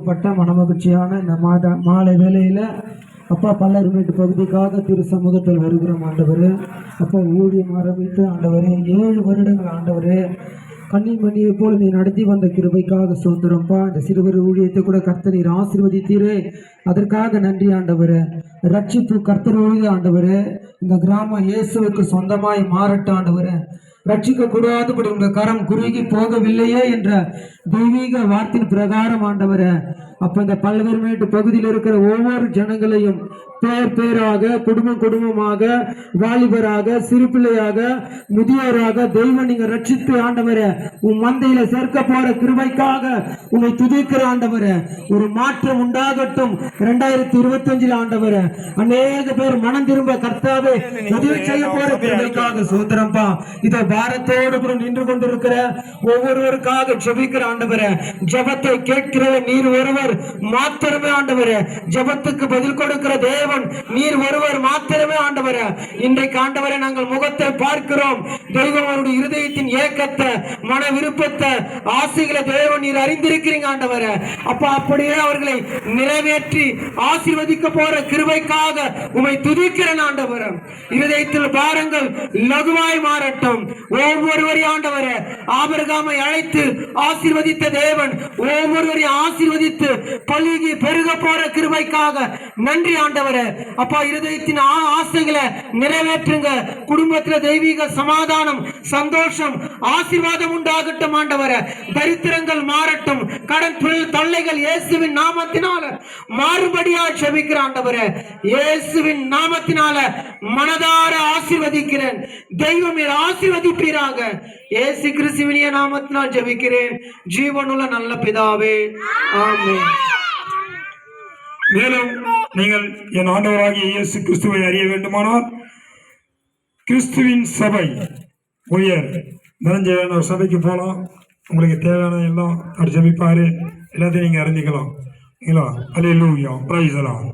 பட்ட மனமகிழ்ச்சியான இந்த மாத மாலை வேளையில அப்பா பல்லர்மேட்டு பகுதிக்காக திரு சமூகத்தில் வருகிறோம் ஆண்டவர். அப்பா ஊழியம் ஆரம்பித்து ஆண்டவர் ஏழு வருடங்கள் ஆண்டவர். கண்ணின் மணியை போல நீ நடத்தி வந்த கிருபைக்காக சுதந்திரம்ப்பா இந்த சிறுவர் ஊழியத்தை கூட கர்த்த நீர் ஆசீர்வதித்தீரே. அதற்காக நன்றி ஆண்டவர். ரட்சிப்பு கர்த்தரோடு ஆண்டவர். இந்த கிராமம் இயேசுவுக்கு சொந்தமாய் மாறட்ட ஆண்டவர். ரட்சிக்க கூடாதபடி உங்கள் கரம் குறுகி போகவில்லையே என்ற தெய்வீக வார்த்தையின் பிரகாரம் ஆண்டவரே. அப்ப இந்த பல்வேறுமேட்டு பகுதியில் இருக்கிற ஒவ்வொரு ஜனங்களையும் பேர் பேராக குடும்பம் குடும்பமாக வாலிபராக சிறு பிள்ளையாக முதியோராக தெய்வம் நீங்க ரட்சித்து ஆண்டவரே உன் மந்தையில சேர்க்க போற கிருபைக்காக உன்னை துதிக்கிற ஆண்டவரே ஒரு மாற்றம் உண்டாகட்டும். இரண்டாயிரத்தி இருபத்தி அஞ்சில் ஆண்டவரே அநேக பேர் மனம் திரும்ப கர்த்தாவே உதவி செய்ய போறதுக்காக சுதந்திரம்பா சோத்திரம்பா இதை பாரத்தோடு கூட நின்று கொண்டிருக்கிற ஒவ்வொருவருக்காக ஜெபிக்கிற ஆண்டவரே ஜபத்தை கேட்கிற நீர் ஒருவர் மாத்திரமே ஆண்டவரே ஜபத்துக்கு பதில் கொடுக்கிற தேவன் நீர் ஒருவர் மாத்திரமே ஆண்டவரே. இன்றைக்கு ஆண்டவரை நாங்கள் முகத்தை பார்க்கிறோம். தெய்வம் அவருடைய இருதயத்தின் ஏக்கத்தை மன விருப்பத்தை ஆசைகளை தேவன் நீர் அறிந்திருக்க அறிந்திருக்கிறீங்க ஆண்டவர. அப்பா அப்படியே அவர்களை நிறைவேற்றி ஆசீர்வதிக்க போற கிருபைக்காக உமை துதிக்கிறேன் ஆண்டவரே. இருதயத்தில் பாரங்கள் லகுவாய் மாறட்டும். ஒவ்வொருவரையும் ஆண்டவர ஆபரகாமை அழைத்து ஆசீர்வதித்த தேவன் ஒவ்வொருவரையும் ஆசீர்வதித்து பழுகி பெருக போற கிருபைக்காக நன்றி ஆண்டவர. அப்பா இருதயத்தின் ஆசைகளை நிறைவேற்றுங்க. குடும்பத்தில் தெய்வீக சமாதானம் சந்தோஷம் ஆசீர்வாதம் உண்டாகட்டும் ஆண்டவர. தரித்திரங்கள் மாறட்டும். கடன் தொழில் தொல்லைகள் இயேசுவின் நாமத்தினால மாறுபடியா செபிக்கிற ஆண்டவர இயேசுவின் நாமத்தினால மனதார ஆசீர்வதிக்கிறேன். தெய்வம் நீர் ஆசீர்வதிப்பீராக. இயேசு கிறிஸ்துவினிய நாமத்தினால் ஜெபிக்கிறேன். ஜீவனுள்ள நல்ல பிதாவே ஆமே மேலும் நீங்கள் என் ஆண்டவராகிய இயேசு கிறிஸ்துவை அறிய வேண்டுமானால் கிறிஸ்துவின் சபை உயர். நிறைஞ்ச ஒரு சபைக்கு போகலாம் உங்களுக்கு தேவையான எல்லாம் அவர் ஜபிப்பார். எல்லாத்தையும் நீங்கள் அறிஞ்சிக்கலாம். இல்லைங்களா? அலையிலூயா ப்ரைஸ் எல்லாம்